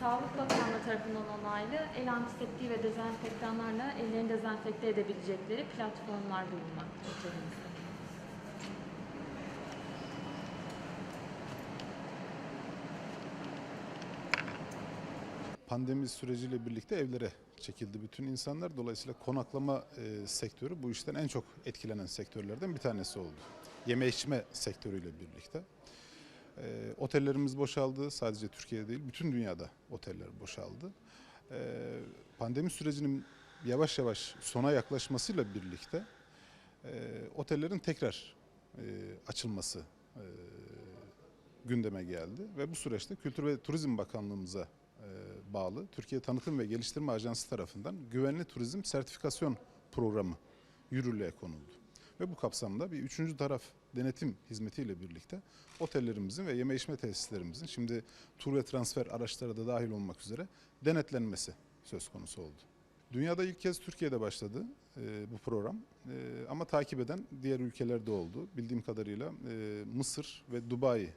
Sağlık Bakanlığı tarafından onaylı el antiseptiği ve dezenfektanlarla ellerini dezenfekte edebilecekleri platformlar bulunmakta otelimizde. Pandemi süreciyle birlikte evlere çekildi bütün insanlar. Dolayısıyla konaklama e, sektörü bu işten en çok etkilenen sektörlerden bir tanesi oldu. Yeme içme sektörüyle birlikte. E, otellerimiz boşaldı. Sadece Türkiye'de değil, bütün dünyada oteller boşaldı. E, pandemi sürecinin yavaş yavaş sona yaklaşmasıyla birlikte e, otellerin tekrar e, açılması e, gündeme geldi ve bu süreçte Kültür ve Turizm Bakanlığımıza e, bağlı Türkiye Tanıtım ve Geliştirme Ajansı tarafından güvenli turizm sertifikasyon programı yürürlüğe konuldu. Ve bu kapsamda bir üçüncü taraf denetim hizmetiyle birlikte otellerimizin ve yeme içme tesislerimizin şimdi tur ve transfer araçları da dahil olmak üzere denetlenmesi söz konusu oldu. Dünyada ilk kez Türkiye'de başladı e, bu program E, ama takip eden diğer ülkelerde oldu. Bildiğim kadarıyla e, Mısır ve Dubai e,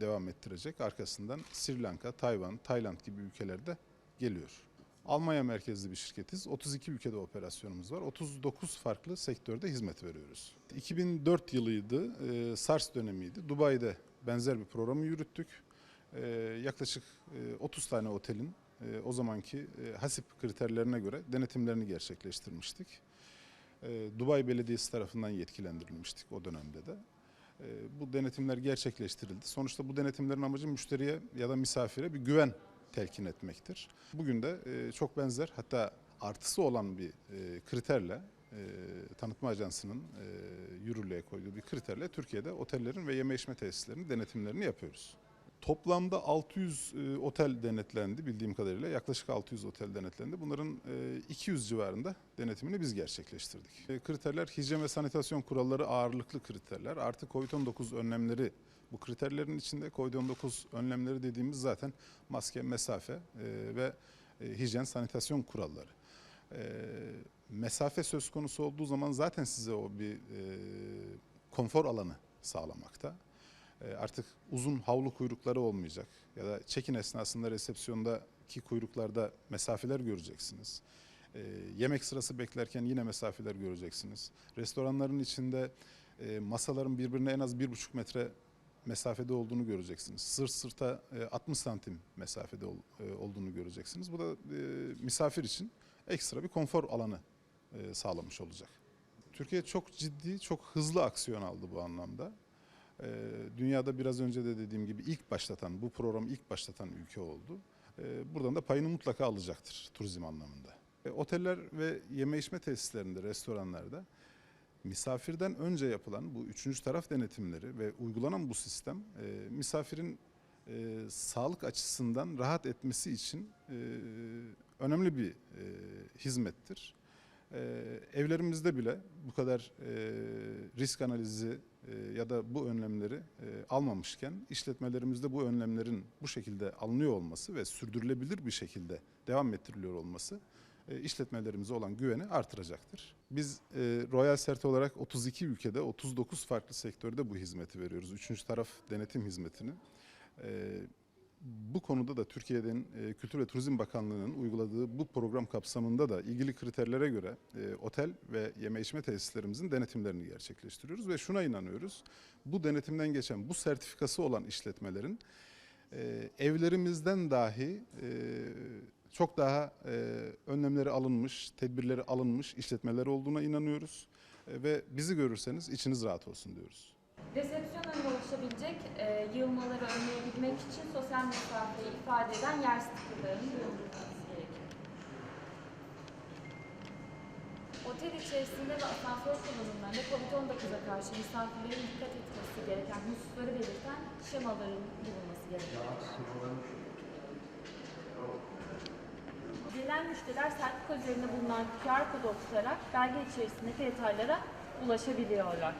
devam ettirecek. Arkasından Sri Lanka, Tayvan, Tayland gibi ülkelerde geliyor. Almanya merkezli bir şirketiz. 32 ülkede operasyonumuz var. 39 farklı sektörde hizmet veriyoruz. 2004 yılıydı, e, SARS dönemiydi. Dubai'de benzer bir programı yürüttük. E, yaklaşık e, 30 tane otelin e, o zamanki e, hasip kriterlerine göre denetimlerini gerçekleştirmiştik. E, Dubai Belediyesi tarafından yetkilendirilmiştik o dönemde de. E, Bu denetimler gerçekleştirildi. Sonuçta bu denetimlerin amacı müşteriye ya da misafire bir güven telkin etmektir. Bugün de e, çok benzer hatta artısı olan bir e, kriterle e, tanıtma ajansının yürürlüğe koyduğu bir kriterle Türkiye'de otellerin ve yeme içme tesislerinin denetimlerini yapıyoruz. Toplamda 600 e, otel denetlendi bildiğim kadarıyla. Yaklaşık 600 otel denetlendi. Bunların e, 200 civarında denetimini biz gerçekleştirdik. E, kriterler hijyen ve sanitasyon kuralları ağırlıklı kriterler. Artı COVID-19 önlemleri bu kriterlerin içinde COVID-19 önlemleri dediğimiz zaten maske, mesafe e, ve e, hijyen sanitasyon kuralları. E, mesafe söz konusu olduğu zaman zaten size o bir e, konfor alanı sağlamakta. E, artık uzun havlu kuyrukları olmayacak ya da check-in esnasında resepsiyondaki kuyruklarda mesafeler göreceksiniz. E, yemek sırası beklerken yine mesafeler göreceksiniz. Restoranların içinde e, masaların birbirine en az bir buçuk metre mesafede olduğunu göreceksiniz. Sırt sırta e, 60 santim mesafede ol- olduğunu göreceksiniz. Bu da misafir için ekstra bir konfor alanı sağlamış olacak. Türkiye çok ciddi, çok hızlı aksiyon aldı bu anlamda. Ee, Dünyada biraz önce de dediğim gibi ilk başlatan, bu programı ilk başlatan ülke oldu. Ee, Buradan da payını mutlaka alacaktır turizm anlamında. E, Oteller ve yeme içme tesislerinde, restoranlarda misafirden önce yapılan bu üçüncü taraf denetimleri ve uygulanan bu sistem e, misafirin e, sağlık açısından rahat etmesi için e, önemli bir e, hizmettir. E, evlerimizde bile bu kadar e, risk analizi ya da bu önlemleri e, almamışken işletmelerimizde bu önlemlerin bu şekilde alınıyor olması ve sürdürülebilir bir şekilde devam ettiriliyor olması e, işletmelerimize olan güveni artıracaktır. Biz e, Royal Cert olarak 32 ülkede 39 farklı sektörde bu hizmeti veriyoruz. Üçüncü taraf denetim hizmetini. Bu konuda da Türkiye'nin e, Kültür ve Turizm Bakanlığı'nın uyguladığı bu program kapsamında da ilgili kriterlere göre e, otel ve yeme içme tesislerimizin denetimlerini gerçekleştiriyoruz ve şuna inanıyoruz. Bu denetimden geçen bu sertifikası olan işletmelerin e, evlerimizden dahi e, çok daha e, önlemleri alınmış, tedbirleri alınmış işletmeler olduğuna inanıyoruz. E, ve bizi görürseniz içiniz rahat olsun diyoruz. Resepsiyon önünde oluşabilecek e, yığılmaları önleyebilmek için sosyal mesafeyi ifade eden yer stickerlarının bulundurulması gerekiyor. Otel içerisinde ve asansör kullanımlarında COVID-19'a karşı misafirlerin dikkat etmesi gereken hususları belirten şemaların bulunması gerekiyor. Gelen müşteriler sertifika üzerinde bulunan QR kodu okutarak belge içerisindeki detaylara ulaşabiliyorlar.